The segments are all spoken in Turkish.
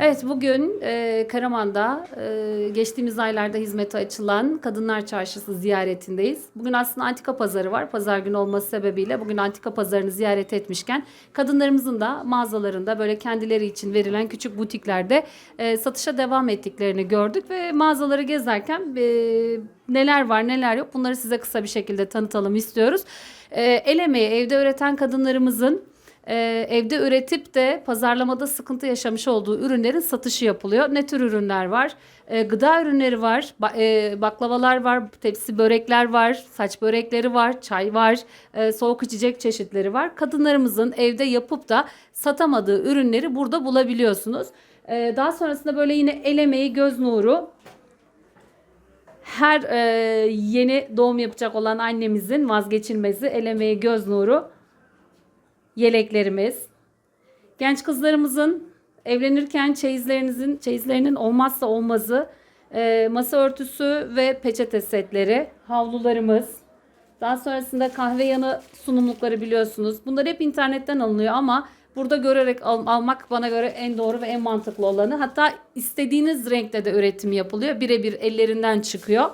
Evet bugün e, Karaman'da e, geçtiğimiz aylarda hizmete açılan Kadınlar Çarşısı ziyaretindeyiz. Bugün aslında antika pazarı var. Pazar günü olması sebebiyle bugün antika pazarını ziyaret etmişken kadınlarımızın da mağazalarında böyle kendileri için verilen küçük butiklerde e, satışa devam ettiklerini gördük ve mağazaları gezerken e, neler var neler yok bunları size kısa bir şekilde tanıtalım istiyoruz. E, el emeği evde üreten kadınlarımızın ee, evde üretip de pazarlamada sıkıntı yaşamış olduğu ürünlerin satışı yapılıyor. Ne tür ürünler var? Ee, gıda ürünleri var, ba- e, baklavalar var, tepsi börekler var, saç börekleri var, çay var, e, soğuk içecek çeşitleri var. Kadınlarımızın evde yapıp da satamadığı ürünleri burada bulabiliyorsunuz. Ee, daha sonrasında böyle yine el emeği, göz nuru, her e, yeni doğum yapacak olan annemizin vazgeçilmezi el emeği, göz nuru yeleklerimiz. Genç kızlarımızın evlenirken çeyizlerinizin çeyizlerinin olmazsa olmazı e, masa örtüsü ve peçete setleri, havlularımız. Daha sonrasında kahve yanı sunumlukları biliyorsunuz. Bunlar hep internetten alınıyor ama burada görerek al- almak bana göre en doğru ve en mantıklı olanı. Hatta istediğiniz renkte de üretim yapılıyor. Birebir ellerinden çıkıyor.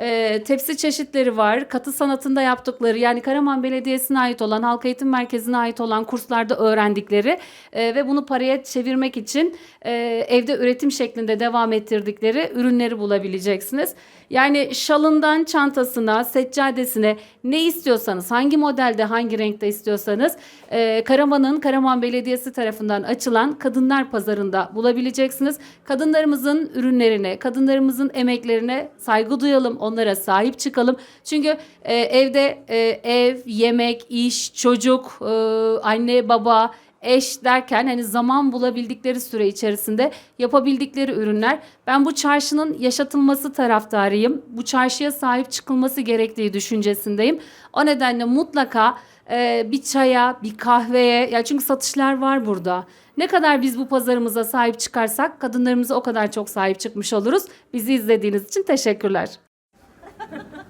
Ee, tepsi çeşitleri var. Katı sanatında yaptıkları yani Karaman Belediyesi'ne ait olan, Halk Eğitim Merkezi'ne ait olan kurslarda öğrendikleri e, ve bunu paraya çevirmek için e, evde üretim şeklinde devam ettirdikleri ürünleri bulabileceksiniz. Yani şalından çantasına, seccadesine ne istiyorsanız, hangi modelde, hangi renkte istiyorsanız e, Karaman'ın Karaman Belediyesi tarafından açılan Kadınlar Pazarı'nda bulabileceksiniz. Kadınlarımızın ürünlerine, kadınlarımızın emeklerine saygı duyalım, onlara sahip çıkalım. Çünkü e, evde e, ev, yemek, iş, çocuk, e, anne, baba, eş derken hani zaman bulabildikleri süre içerisinde yapabildikleri ürünler. Ben bu çarşının yaşatılması taraftarıyım. Bu çarşıya sahip çıkılması gerektiği düşüncesindeyim. O nedenle mutlaka e, bir çaya, bir kahveye ya çünkü satışlar var burada. Ne kadar biz bu pazarımıza sahip çıkarsak kadınlarımıza o kadar çok sahip çıkmış oluruz. Bizi izlediğiniz için teşekkürler.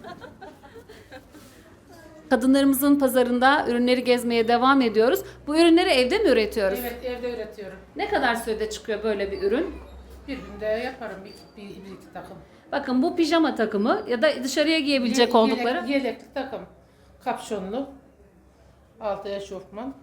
Kadınlarımızın pazarında ürünleri gezmeye devam ediyoruz. Bu ürünleri evde mi üretiyoruz? Evet evde üretiyorum. Ne kadar sürede çıkıyor böyle bir ürün? Bir günde yaparım bir, bir, bir iki takım. Bakın bu pijama takımı ya da dışarıya giyebilecek Yelek- oldukları. yelekli takım. Kapşonlu. Altı eşofman.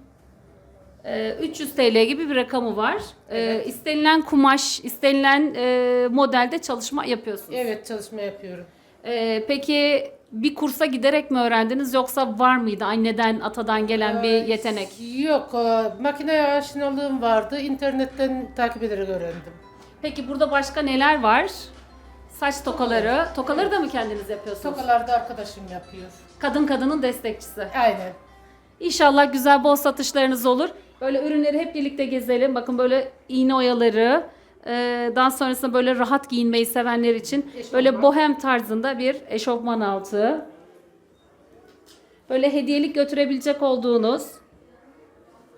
Ee, 300 TL gibi bir rakamı var. Ee, Evet. istenilen kumaş, istenilen e, modelde çalışma yapıyorsunuz. Evet çalışma yapıyorum. Ee, peki bir kursa giderek mi öğrendiniz yoksa var mıydı anneden, atadan gelen bir Ee, yetenek? Yok e, makineye aşinalığım vardı. İnternetten takip ederek öğrendim. Peki burada başka neler var? Saç tokaları. Tokaları da mı kendiniz yapıyorsunuz? Tokalarda arkadaşım yapıyor. Kadın kadının destekçisi. Aynen. İnşallah güzel bol satışlarınız olur. Böyle ürünleri hep birlikte gezelim. Bakın böyle iğne oyaları. E, Daha sonrasında böyle rahat giyinmeyi sevenler için Eşofman. böyle bohem tarzında bir eşofman altı. Böyle hediyelik götürebilecek olduğunuz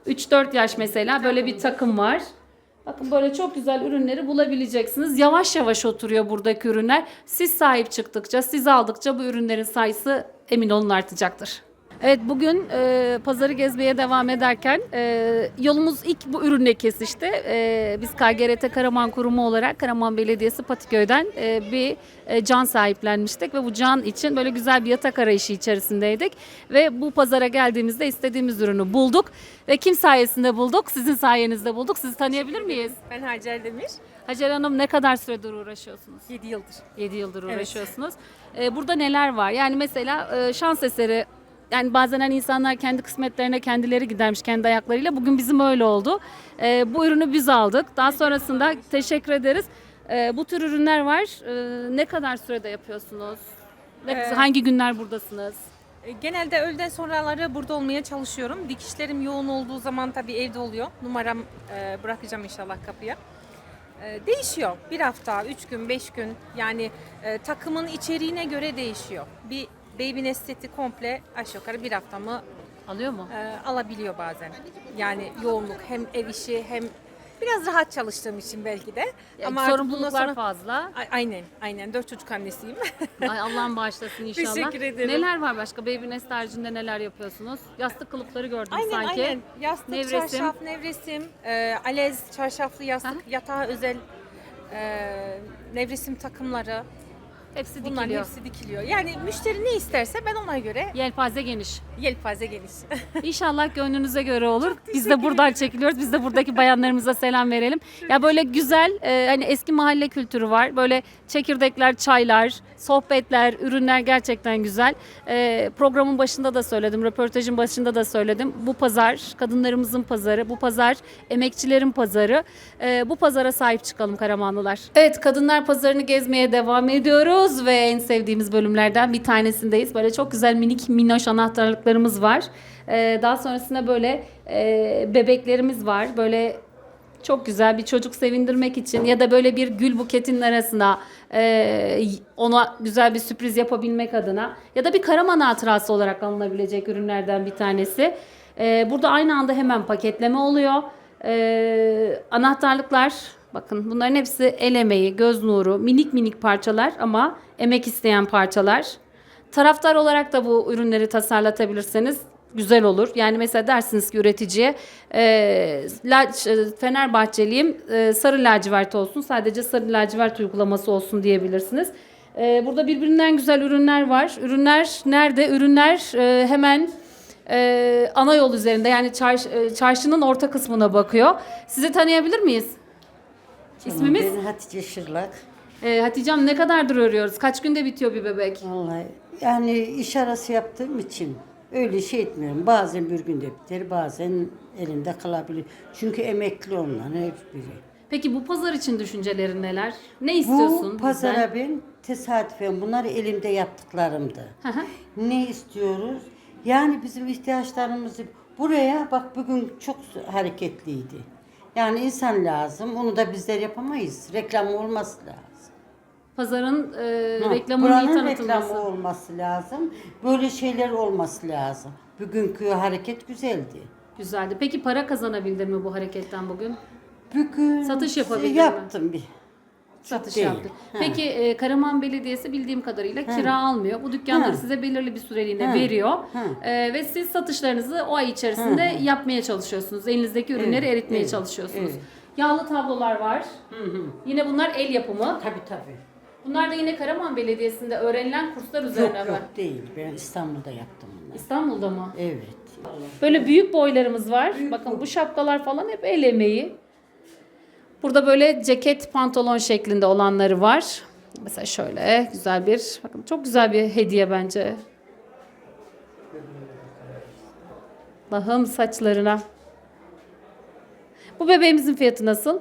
3-4 yaş mesela böyle bir takım var. Bakın böyle çok güzel ürünleri bulabileceksiniz. Yavaş yavaş oturuyor buradaki ürünler. Siz sahip çıktıkça, siz aldıkça bu ürünlerin sayısı emin olun artacaktır. Evet bugün e, pazarı gezmeye devam ederken e, yolumuz ilk bu ürünle kesişti. E, biz KGRT Karaman Kurumu olarak Karaman Belediyesi Patiköy'den e, bir e, can sahiplenmiştik ve bu can için böyle güzel bir yatak arayışı içerisindeydik. Ve bu pazara geldiğimizde istediğimiz ürünü bulduk ve kim sayesinde bulduk? Sizin sayenizde bulduk. Sizi tanıyabilir miyiz? Ben Hacer Demir. Hacer Hanım ne kadar süredir uğraşıyorsunuz? 7 yıldır. 7 yıldır Evet. uğraşıyorsunuz. Ee, burada neler var? Yani mesela e, şans eseri yani bazen hani insanlar kendi kısmetlerine kendileri gidermiş kendi ayaklarıyla. Bugün bizim öyle oldu. Ee, bu ürünü biz aldık. Daha sonrasında teşekkür ederiz. Ee, bu tür ürünler var. Ee, ne kadar sürede yapıyorsunuz? Ne, Ee, hangi günler buradasınız? E, Genelde öğleden sonraları burada olmaya çalışıyorum. Dikişlerim yoğun olduğu zaman tabii evde oluyor. Numaram e, bırakacağım inşallah kapıya. E, değişiyor. Bir hafta, üç gün, beş gün. Yani e, takımın içeriğine göre değişiyor. Bir baby nesteti komple aşağı yukarı bir haftamı Alıyor mu? e, alabiliyor bazen. Yani yoğunluk hem ev işi hem Biraz rahat çalıştığım için belki de. Ama artık sorumluluklar bundan sonra- fazla. A- Aynen, aynen. Dört çocuk annesiyim. Ay Allah'ım bağışlasın inşallah. Teşekkür ederim. Neler var başka? Baby Nest haricinde neler yapıyorsunuz? Yastık kılıfları gördüm aynen, sanki. aynen. Yastık, Nevresim. çarşaf, nevresim, e, alez, çarşaflı yastık, yatağa özel e, nevresim takımları. Hepsi Bunların dikiliyor. hepsi dikiliyor. Yani müşteri ne isterse ben ona göre Yelpaze geniş. yelpaze geniş. İnşallah gönlünüze göre olur. Biz de buradan çekiliyoruz. Biz de buradaki bayanlarımıza selam verelim. Ya böyle güzel e, hani eski mahalle kültürü var. Böyle çekirdekler, çaylar, sohbetler, ürünler gerçekten güzel. E, programın başında da söyledim, röportajın başında da söyledim. Bu pazar kadınlarımızın pazarı, bu pazar emekçilerin pazarı. E, bu pazara sahip çıkalım Karamanlılar. Evet, kadınlar pazarını gezmeye devam ediyoruz ve en sevdiğimiz bölümlerden bir tanesindeyiz. Böyle çok güzel minik minnoş anahtarlıklarımız var. Ee, daha sonrasında böyle e, bebeklerimiz var. Böyle çok güzel bir çocuk sevindirmek için ya da böyle bir gül buketinin arasına e, ona güzel bir sürpriz yapabilmek adına ya da bir Karaman hatırası olarak alınabilecek ürünlerden bir tanesi. E, burada aynı anda hemen paketleme oluyor. E, anahtarlıklar bakın bunların hepsi el emeği, göz nuru, minik minik parçalar ama emek isteyen parçalar. Taraftar olarak da bu ürünleri tasarlatabilirseniz güzel olur. Yani mesela dersiniz ki üreticiye e, la- Fenerbahçeliyim e, sarı lacivert olsun sadece sarı lacivert uygulaması olsun diyebilirsiniz. E, burada birbirinden güzel ürünler var. Ürünler nerede? Ürünler e, hemen e, ana yol üzerinde yani çarş- e, çarşının orta kısmına bakıyor. Sizi tanıyabilir miyiz? İsmimiz? Ben Hatice Şırlak. E, Hatice'm ne kadardır örüyoruz? Kaç günde bitiyor bir bebek? Vallahi yani iş arası yaptığım için öyle şey etmiyorum. Bazen bir günde biter, bazen elimde kalabilir. Çünkü emekli onların hep biri. Peki bu pazar için düşüncelerin neler? Ne istiyorsun Bu pazara bizden? ben tesadüfen bunlar elimde yaptıklarımdı. Hı. ne istiyoruz? Yani bizim ihtiyaçlarımızı buraya bak bugün çok hareketliydi. Yani insan lazım. Onu da bizler yapamayız. Reklam olması lazım. Pazarın e, Ha, reklamının iyi buranın tanıtılması. reklamı olması lazım. Böyle şeyler olması lazım. Bugünkü hareket güzeldi. Güzeldi. Peki para kazanabildin mi bu hareketten bugün? Bugün Satış yapabildin mi? yaptım bir. Satış değil. yaptın. Ha. Peki e, Karaman Belediyesi bildiğim kadarıyla kira almıyor. Bu dükkanları Ha. size belirli bir süreliğine Ha. veriyor. Ha. E, ve siz satışlarınızı o ay içerisinde yapmaya çalışıyorsunuz. Elinizdeki ürünleri Evet, eritmeye evet, çalışıyorsunuz. evet. Yağlı tablolar var. Yine bunlar el yapımı. Tabii tabii. Bunlar da yine Karaman Belediyesi'nde öğrenilen kurslar üzerine Yok mi? yok değil. Ben İstanbul'da yaptım bunu. İstanbul'da mı? Evet. Böyle büyük boylarımız var. Bakın bu şapkalar falan hep el emeği. Burada böyle ceket pantolon şeklinde olanları var. Mesela şöyle güzel bir, bakın çok güzel bir hediye bence. Allah'ım saçlarına. Bu bebeğimizin fiyatı nasıl?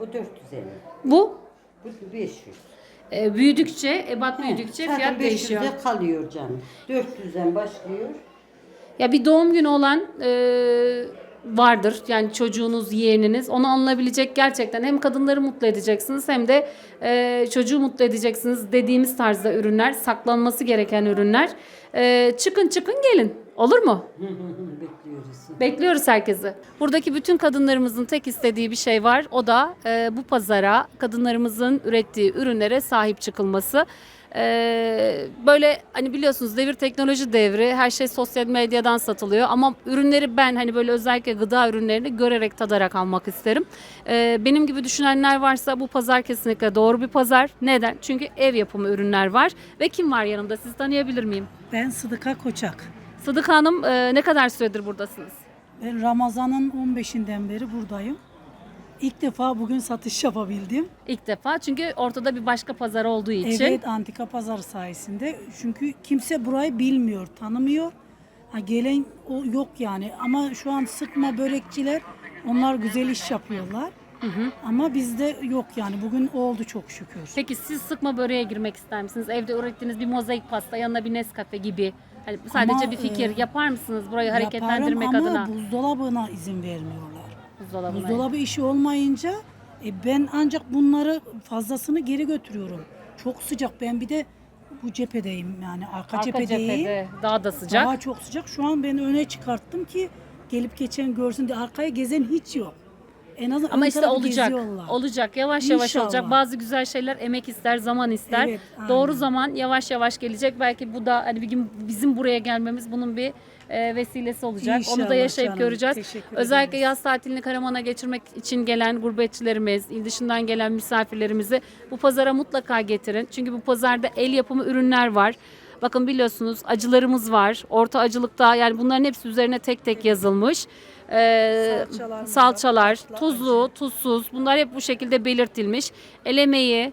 O 450. Bu Bu 500. e, büyüdükçe, ebat büyüdükçe Zaten fiyat değişiyor. 500'de kalıyor canım. 400'den başlıyor. Ya bir doğum günü olan e, vardır. Yani çocuğunuz, yeğeniniz. Onu alınabilecek gerçekten hem kadınları mutlu edeceksiniz hem de e, çocuğu mutlu edeceksiniz dediğimiz tarzda ürünler, saklanması gereken ürünler. E, çıkın çıkın gelin. Olur mu? Bekliyoruz. Bekliyoruz herkesi. Buradaki bütün kadınlarımızın tek istediği bir şey var. O da e, bu pazara kadınlarımızın ürettiği ürünlere sahip çıkılması. E, böyle hani biliyorsunuz devir teknoloji devri. Her şey sosyal medyadan satılıyor. Ama ürünleri ben hani böyle özellikle gıda ürünlerini görerek tadarak almak isterim. E, benim gibi düşünenler varsa bu pazar kesinlikle doğru bir pazar. Neden? Çünkü ev yapımı ürünler var. Ve kim var yanımda? Sizi tanıyabilir miyim? Ben Sıdıka Koçak. Sıdık Hanım e, ne kadar süredir buradasınız? Ben Ramazan'ın 15'inden beri buradayım. İlk defa bugün satış yapabildim. İlk defa çünkü ortada bir başka pazar olduğu için. Evet antika pazarı sayesinde. Çünkü kimse burayı bilmiyor, tanımıyor. Ha, gelen o yok yani. Ama şu an sıkma börekçiler onlar güzel iş yapıyorlar. Ama bizde yok yani. Bugün oldu çok şükür. Peki siz sıkma böreğe girmek ister misiniz? Evde ürettiğiniz bir mozaik pasta yanına bir Nescafe gibi. Hani sadece Ama, bir fikir e, yapar mısınız burayı hareketlendirmek Yaparım adına? ama buzdolabına izin vermiyorlar. Buzdolabına. Buzdolabı işi olmayınca e, ben ancak bunları fazlasını geri götürüyorum. Çok sıcak. Ben bir de bu cephedeyim yani arka, Arka cephedeyim. cephede daha da sıcak. Daha çok sıcak. Şu an ben öne çıkarttım ki gelip geçen görsün diye arkaya gezen hiç yok. En azından Ama işte olacak. Olacak. Yavaş yavaş İnşallah. olacak. Bazı güzel şeyler emek ister, zaman ister. Evet, Doğru zaman yavaş yavaş gelecek. Belki bu da hani bir gün bizim buraya gelmemiz bunun bir e, vesilesi olacak. Onu da İnşallah yaşayıp canım. göreceğiz. Teşekkür Özellikle ederiz. yaz tatilini Karaman'a geçirmek için gelen gurbetçilerimiz, il dışından gelen misafirlerimizi bu pazara mutlaka getirin. Çünkü bu pazarda el yapımı ürünler var. Bakın biliyorsunuz acılarımız var. Orta acılıkta yani bunların hepsi üzerine tek tek yazılmış. Salçalarımız salçalar, tatlı, tuzlu, tuzsuz bunlar hep bu şekilde belirtilmiş. El emeği,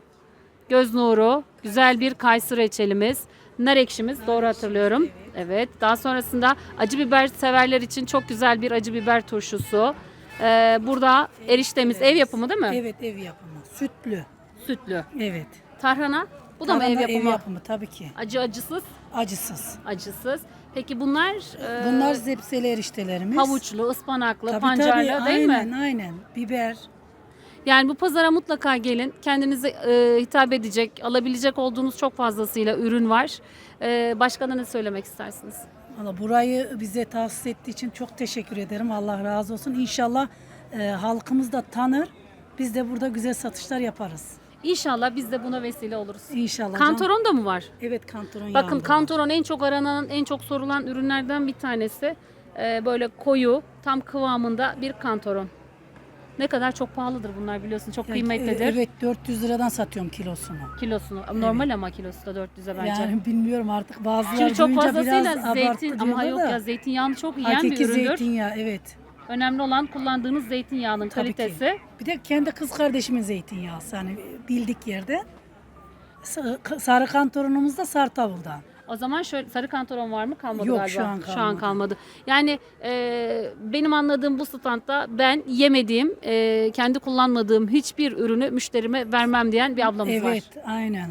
göz nuru, güzel bir kayısı reçelimiz, nar ekşimiz doğru hatırlıyorum. Evet. Daha sonrasında acı biber severler için çok güzel bir acı biber turşusu. Ee, burada eriştemiz ev yapımı değil mi? Evet ev yapımı. Sütlü. Sütlü. Evet. Tarhana. Bu da mı ev Tarhana yapımı? Ev yapımı tabii ki. Acı acısız, Acısız. acısız. Peki bunlar e, Bunlar zepseli eriştelerimiz. havuçlu, ıspanaklı, Tabii, pancarlı tabii, değil aynen, mi? Aynen. Biber. Yani bu pazara mutlaka gelin. Kendinize e, hitap edecek, alabilecek olduğunuz çok fazlasıyla ürün var. E, başka da ne söylemek istersiniz? Valla burayı bize tahsis ettiği için çok teşekkür ederim. Allah razı olsun. İnşallah e, halkımız da tanır. Biz de burada güzel satışlar yaparız. İnşallah biz de buna vesile oluruz. İnşallah. Kantoron da mı var? Evet kantoron Bakın var. kantoron en çok aranan, en çok sorulan ürünlerden bir tanesi. E, böyle koyu, tam kıvamında bir kantoron. Ne kadar çok pahalıdır bunlar biliyorsun. Çok Ya, kıymetlidir. e, Evet 400 liradan satıyorum kilosunu. Kilosunu. Normal ama kilosu da 400'e bence. Yani bilmiyorum artık bazıları Şimdi çok duyunca fazlasıyla zeytin ama diyorlar yok da. ya zeytinyağını çok yiyen Hakiki bir üründür. zeytinyağı evet. Önemli olan kullandığınız zeytinyağının Tabii ki. kalitesi. Bir de kendi kız kardeşimin zeytinyağı hani bildik yerde. Sa- Sarı kantorunumuz da Sartavul'dan. O zaman şöyle sarı kantoron var mı? Kalmadı Yok, galiba. şu an kalmadı. kalmadı. Yani e, benim anladığım bu standta ben yemediğim, e, kendi kullanmadığım hiçbir ürünü müşterime vermem diyen bir ablamız var. Evet, aynen.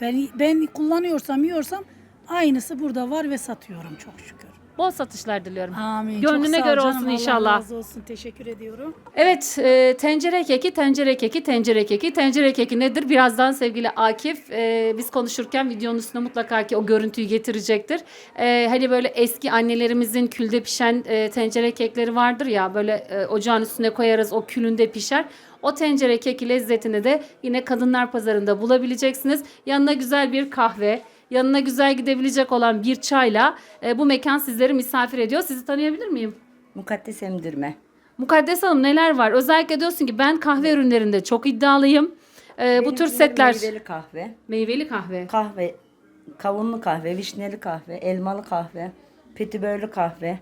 Ben ben kullanıyorsam, yiyorsam aynısı burada var ve satıyorum çok şükür. Bol satışlar diliyorum. Amin. Gönlüne çok sağ ol göre canım, olsun Allah inşallah. razı olsun. Teşekkür ediyorum. Evet, e, tencere keki, tencere keki, tencere keki. Tencere keki nedir? Birazdan sevgili Akif e, biz konuşurken videonun üstüne mutlaka ki o görüntüyü getirecektir. E, hani böyle eski annelerimizin külde pişen e, tencere kekleri vardır ya böyle e, ocağın üstüne koyarız o külünde pişer. O tencere keki lezzetini de yine kadınlar pazarında bulabileceksiniz. Yanına güzel bir kahve, yanına güzel gidebilecek olan bir çayla e, bu mekan sizleri misafir ediyor. Sizi tanıyabilir miyim? Mukaddes emdirme. Mukaddes Hanım neler var? Özellikle diyorsun ki ben kahve ürünlerinde çok iddialıyım. Ee, bu tür setler Meyveli kahve, meyveli kahve. kahve, kavunlu kahve, vişneli kahve, elmalı kahve, petibörlü kahve.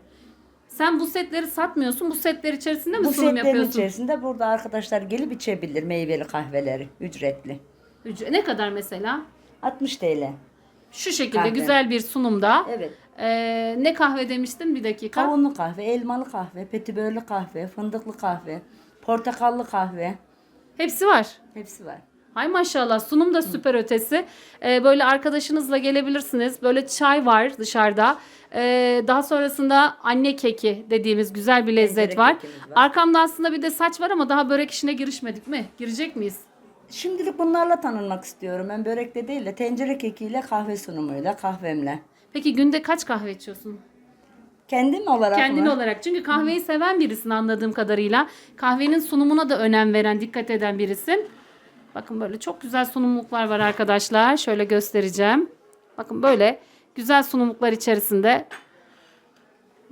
Sen bu setleri satmıyorsun. Bu setler içerisinde mi Bu sunum setlerin yapıyorsun? içerisinde burada arkadaşlar gelip içebilir meyveli kahveleri ücretli. Ücre- Ne kadar mesela? 60 TL. Şu şekilde Kahve. güzel bir sunumda. Evet. Ee, ne kahve demiştin bir dakika? Kavunlu kahve, elmalı kahve, petibörlü kahve, fındıklı kahve, portakallı kahve. Hepsi var. Hepsi var. Hay maşallah sunum da süper ötesi. Ee, böyle arkadaşınızla gelebilirsiniz. Böyle çay var dışarıda. Ee, daha sonrasında anne keki dediğimiz güzel bir lezzet Tencere var. kekimiz var. Arkamda aslında bir de saç var ama daha börek işine girişmedik mi? Girecek miyiz? Şimdilik bunlarla tanınmak istiyorum. Ben börekle değil de tencere kekiyle kahve sunumuyla, kahvemle. Peki günde kaç kahve içiyorsun? Kendim olarak Kendin mı? olarak. Çünkü kahveyi seven birisin anladığım kadarıyla. Kahvenin sunumuna da önem veren, dikkat eden birisin. Bakın böyle çok güzel sunumluklar var arkadaşlar. Şöyle göstereceğim. Bakın böyle güzel sunumluklar içerisinde.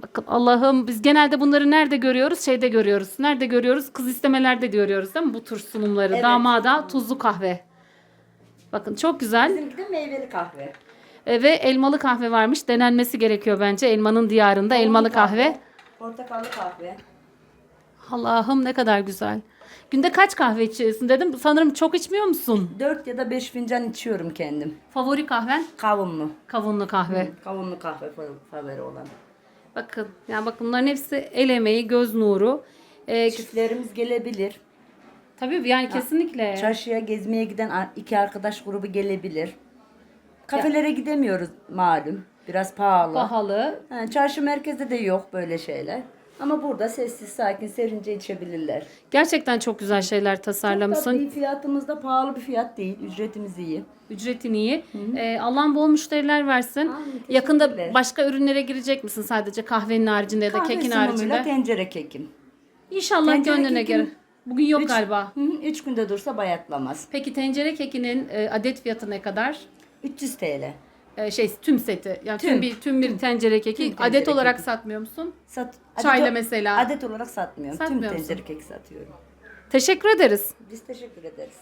Bakın Allah'ım biz genelde bunları nerede görüyoruz? Şeyde görüyoruz. Nerede görüyoruz? Kız istemelerde görüyoruz değil mi? Bu tür sunumları. Evet. Damada tuzlu kahve. Bakın çok güzel. Bizimki de meyveli kahve. E, ve elmalı kahve varmış. Denenmesi gerekiyor bence. Elmanın diyarında elmalı kahve. Portakallı kahve. Allah'ım ne kadar güzel. Günde kaç kahve içiyorsun dedim. Sanırım çok içmiyor musun? 4 ya da 5 fincan içiyorum kendim. Favori kahven? Kavunlu. Kavunlu kahve. Kavunlu kahve fa- favori olan. Bakın. Yani bakın bunların hepsi el emeği, göz nuru. Ee, Çiftlerimiz gelebilir. tabii yani kesinlikle. Çarşıya gezmeye giden iki arkadaş grubu gelebilir. Kafelere gidemiyoruz malum. Biraz pahalı. Pahalı. Ha, çarşı merkezde de yok böyle şeyler. Ama burada sessiz sakin serince içebilirler. Gerçekten çok güzel şeyler Çok tasarlamışsın. da fiyatımız da pahalı bir fiyat değil. Ücretimiz iyi. Ücretin iyi. Ee, Allah'ın bol müşteriler versin. Amin. Yakında başka ürünlere girecek misin sadece kahvenin haricinde ya da Kahve kekin haricinde? tencere kekim. İnşallah Tencere gönlüne kekim göre. Bugün yok Üç- galiba. Hı, üç günde dursa bayatlamaz. Peki tencere kekinin e, adet fiyatı ne kadar? 300 TL. E, şey tüm seti. Yani tüm, Tüm. bir tüm bir tencere keki Tüm tencere adet olarak keki. satmıyor musun? Sat, Çayla mesela. Adet olarak satmıyorum. Satmıyor Tüm musun? tencere kek satıyorum. Teşekkür ederiz. Biz teşekkür ederiz.